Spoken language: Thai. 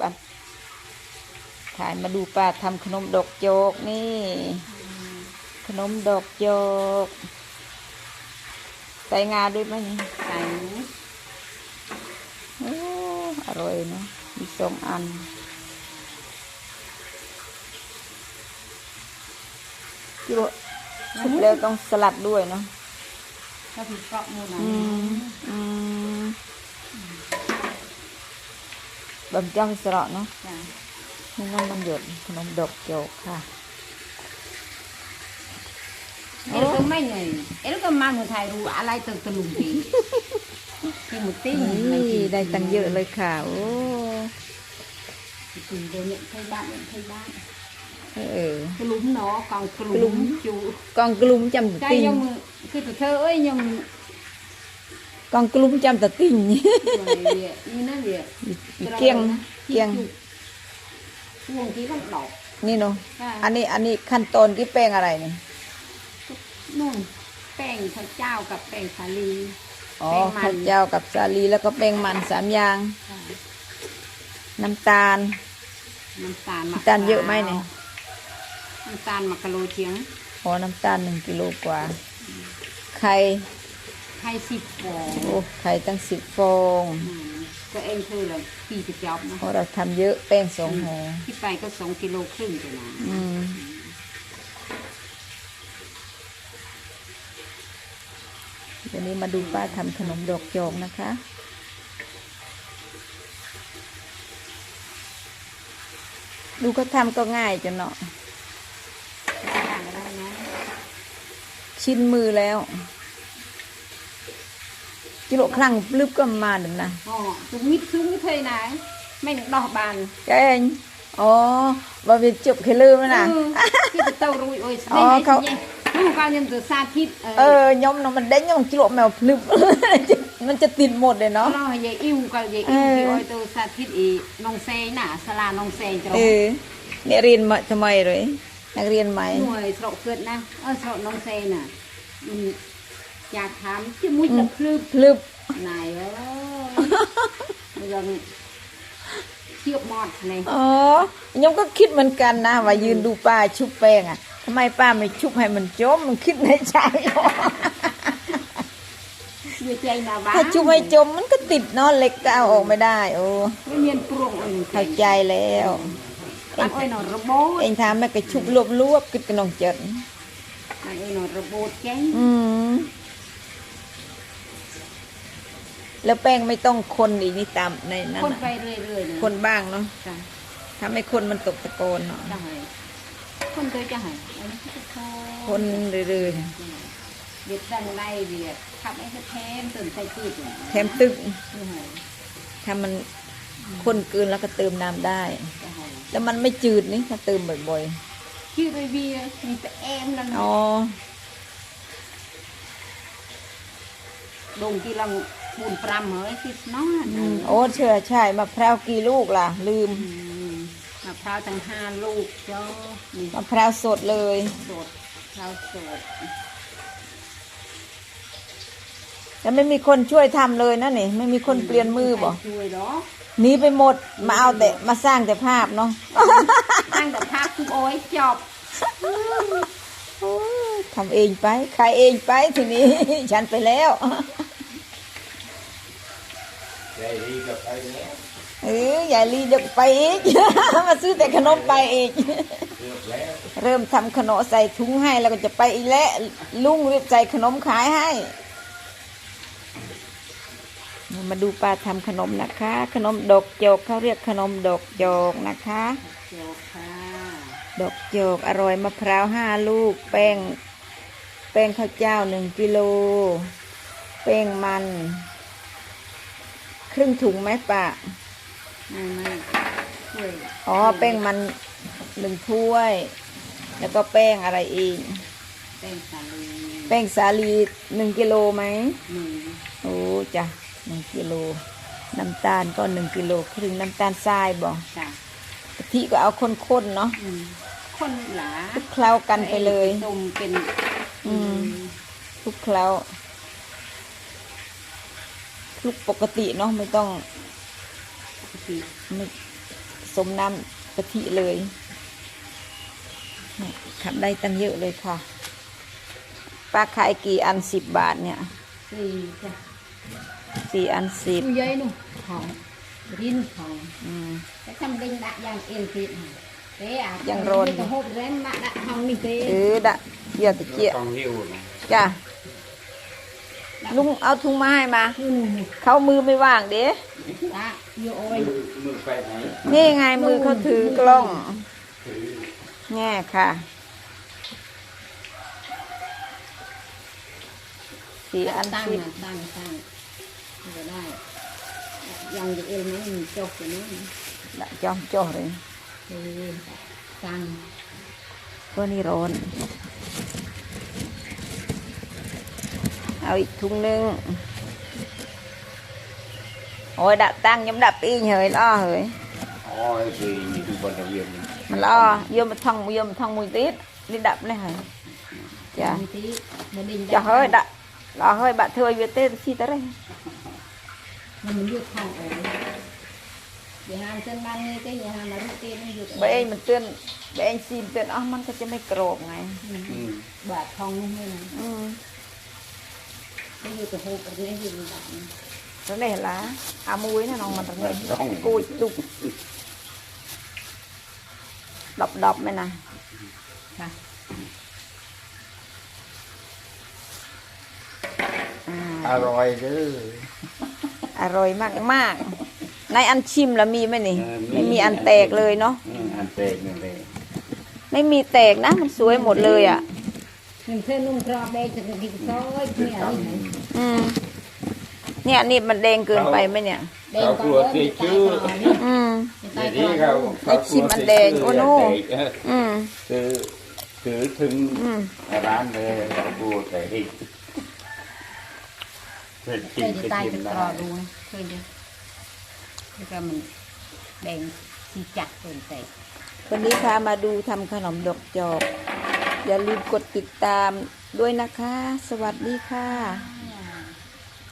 บัดถ่ายมาดูป้าทำขนมดอกโจกนี่ ขนมดอกโจก ใส่งาด้วยไหมนี่ใส่โอ้อร่อยเนาะมีสองอันที่ว่าชุบแล้วต้องสลัดด้วยเนาะก็คือเกาะหมูนะอืมอืมบำจังสระเนาะจ้ะนี่น้ำมันหยดขน มดอกโจกค่ะ เอ็ลก็ไม่เหนื่อยเอ็ลก็มาเมืองไทยรู้อะไรตึกตะลุงปีที่หมุดติ้งไม่ นี่ กิน ได้ตังค์เยอะเลยค่ะ โอ้ กินเดี๋ยวนี้ไทยบ้านไทยบ้าน เออก ลุ่มเนาะกองก กลุ่ ลุ่ ม มจู ก องกลุ่มจำตะใจติ่งยังมือคือตัวเธอเอ้ยยังกองกลุ่มจำตะติ่งนี่นั่นเดียเกี้ยงเกี้ยงวงที่มันดอกนี่เนาะค่ะอันนี้อันนี้ขั้นตอนที่แป้งอะไรนี่นู่นแป้งข้าวเจ้ากับแป้งสาลีอ๋อแป้งมันข้าวเจ้ากับสาลีแล้วก็แป้งมันสามอย่างค่ะน้ำตาล น้ำตาลมะน้ำตาลเยอะไหมเนี่ยน้ำตาลมะกะโลเชียงอ๋อน้ำตาลหนึ่งกิโลกว่าไข่ไข่สิบฟองโอ้ไข่ตั้งสิบฟองอืมก็เองคือละปีสิบจอบนะเพราะเราทำเยอะแป้งสองห่อที่ไปก็สองกิโลครึ่งจ้ะนะอืมเดี๋ยวนี้มาดูป้าทำขนมดอกจอกนะคะดูก็ทำก็ง่ายจังเนาะต่างกันได้นะชินมือแล้ว ជ្រក់ខ្លាំងភ្លឹបក៏មិនបានដំណាអូជំងឺធ្ងន់ទេណាមិនដោះបានចេញអូបើវាជប់គេលឺណាគេទៅរួយអុយស្នេហ៍អូគាត់នោះកាលខ្ញុំទៅសាធិតអឺខ្ញុំនឹងមិនដេញខ្ញុំជ្រក់មកភ្លឹបមិនចិត្តទីមុតទេណោះយាយអ៊ីវកាលយាយអ៊ីវគេអុយទៅសាធិតអីនងសេងណាសាលានងសេងត្រង់អ្នករៀនមកថ្មីឬអ្នករៀនម៉ៃមួយស្រុកគឿតណាអឺស្រុកនងសេងណា อที่โอ้ยตัวสาธิตอีน้องเซยน่ะสลาน้องเซยจะเออเนี่ยเรียนมาทำไมเลยนักเรียนใหม่หน่วยสระเกิดนะเออสระน้องเซยน่ะมันอยากถามที่มุ้ยจะพลึบพลึบไหนเอ้ยยังเทียบหมอดเลยอ๋อยมก็คิดเหมือนกันนะว่ายืนดูป้าชุบแป้งอะทำไมป้าไม่ชุบให้มันจมมันคิดในใจเยื่อใจหนาบ้านถ้าชุบให้จมมันก็ติดเนาะเหล็กก็เอาออกไม่ได้ โอ้ไม่เมียนปรุงอันนี้เข้าใจแล้วอันอ้อยหนอนระโบดเองทำแม่ก็ชุบรวบรวบๆกิดกระนองเจิดอันอ้อยหนอนระโบดแจ้งอืม แล้วแป้งไม่ต้องคนอีกนี่ตามในนั้นคนไปน่ะเรื่อยๆเลยคนบ้างเนาะจ้ะทำให้คนมันตกตะโกนเนาะจะให้คนเคยจะให้อันนี้ก็พอคนเรื่อยเวียดดังได้เวียดขับไอ้กระแทมตื่นใส่ตืดอยู่ๆแถมตึกจะให้ถ้ามันคนเกินแล้วก็เติมน้ำได้ จะให้แล้วมันไม่จืดนี่ถ้าเติมบ่อยชื่อเลยเวียมีแต่แอมนั่นๆนะอ๋อ ดงที่เราปูนปรำเหรอที่น้องอืมโอ้เชื่อใช่มะพร้าวกี่ลูกล่ะลืมมะพร้าวทั้งห้าลูกเจ้านี่มะพร้าวสดเลย สดพร้าวสดแล้วไม่มีคนช่วยทำเลยนะนี่ไม่มีคนเปลี่ยนมือบ่ช่วยเหรอหนีไปหมดมาเอาแต่มาสร้างแต่ภาพเนาะตั้งแต่ภาพคุณโอ้ยจบทำเองไปขายเองไปทีนี้ ฉันไปแล้วยายดีกับไอ้ เนี่ยเออยายลีเดี๋ยวไปอีก มาซื้อแต่ขนมไปอีกเกือบแล้วเริ่มทำขนมใส่ถุงให้แล้วก็จะไปอีกแล้วลุงรีบใส่ขนมขายให้ มาดูป้าทำขนมนะคะ ขนมดอกโจกเขาเรียกขนมดอกโจกนะคะจบค่ะดอกโจกอร่อยมะพร้าวห้าลูก แป้ง แป้งข้าวเจ้าหนึ่งกิโล แป้งมัน ครึ่งถุงไหมป้าไม่ไม่ช่วยอ๋อแป้งมันหนึ่งถ้วย แล้วก็แป้งอะไรอีกแป้งสาลีแป้งสาลีหนึ่งกิโลไหมหนึ่งโอ้จ้ะหนึ่งกิโลน้ำตาลก็หนึ่งกิโลครึ่งน้ำตาลทรายบ่จ้ะกะทิก็เอาข้นๆเนาะอืมคนหลาคลุกเคล้ากันไปเลย ต้มเป็น อืม คลุกเคล้าค ลุกปกติเนาะไม่ต้องปกติไม่สมน้ำกะทิเลยเนี่ยขับได้ตั้งเยอะเลยค่ะป้าขายกี่อันสิบบาทเนี่ยสี่จ้ะสี่อันสิบตู้ใหญ่นู่นของรินของอืมแต่ทำดินดะอย่างเอลติดเต้อะยังโรนจะหบแรงมาดะทองนี่เต้เออดะเยี่ยตะเกีย con hiu này จ้ะ ลุงเอาถุงมาให้มาอืมเขามือไม่ว่างเด้ตาโยโอย mưa phải này นี่ไงมือเขาถือกล้องแง่ค่ะสี่อันตั้งสิบนะตั้งตั้งจะได้ยังจะเอลไม่มีจบอยู่นู้นดะจอมจ่อเลย เออตั้งก็นี่ร้อน ហើយធុងនឹងអូយដាក់តាំងខ្ញុំដាក់ពីងហើយល្អហើយអូយពីងគឺបន្តវាមិនល្អយកមកថងយកមកថងមួយទៀតនេះដាក់នេះហើយចាចាហើយដាក់ល្អហើយបាក់ធ្វើឲ្យវាទេស៊ីតរេមិនយកថងអូយាហាមសិនបានងាយទេយាហាមរុះទៀតនឹងយកបែងមិនទឿនបែងស៊ីមិនទឿនអស់មិនក៏ជាមិនក្របថ្ងៃបាទថងនេះហ្នឹង เต้มันยุดเบเองมันเตือนเบเองซีมเตือนอ๋อมันก็จะไม่โกรธไง ừ. บาดทองนู่นนี่นะอืมไม่อยู่กับโฮกับนี่อยู่แบบนี้แล้วนี่ละอามุ้ยนะน้องมันตรงนี้ต้องกูจุกดอบดอบไหมนะค่ะอ่า à rồi chứ อร่อยมากมากๆในอันชิมแล้วมีไหมนี่เออมีไม่มีอันแตกเลยเนาะ ừ, ăn tệ này đây ไม่มีแตกนะ มันสวยหมดเลยอะห นึ่งเส้นนุ่มกรอบแดงจะกินซอยเนี่ยนี่อืมเนี่ยนี่มันแดงเกินไปไหมเนี่ย แดงก็เริ่มตายก่อนนี่อืมตาย để ก่อน đi không Cái chim ăn đèn, ô nô. อืม từ từ thừng อืม bán về bùa tệ đi เคยจะตายจะกรอดูนะเคยจะแล้วก็มันแดงสีจัดเกินไปวันนี้พามาดูทำขนมดอกจอก อย่าลืมกดติดตามด้วยนะคะ สวัสดีค่ะ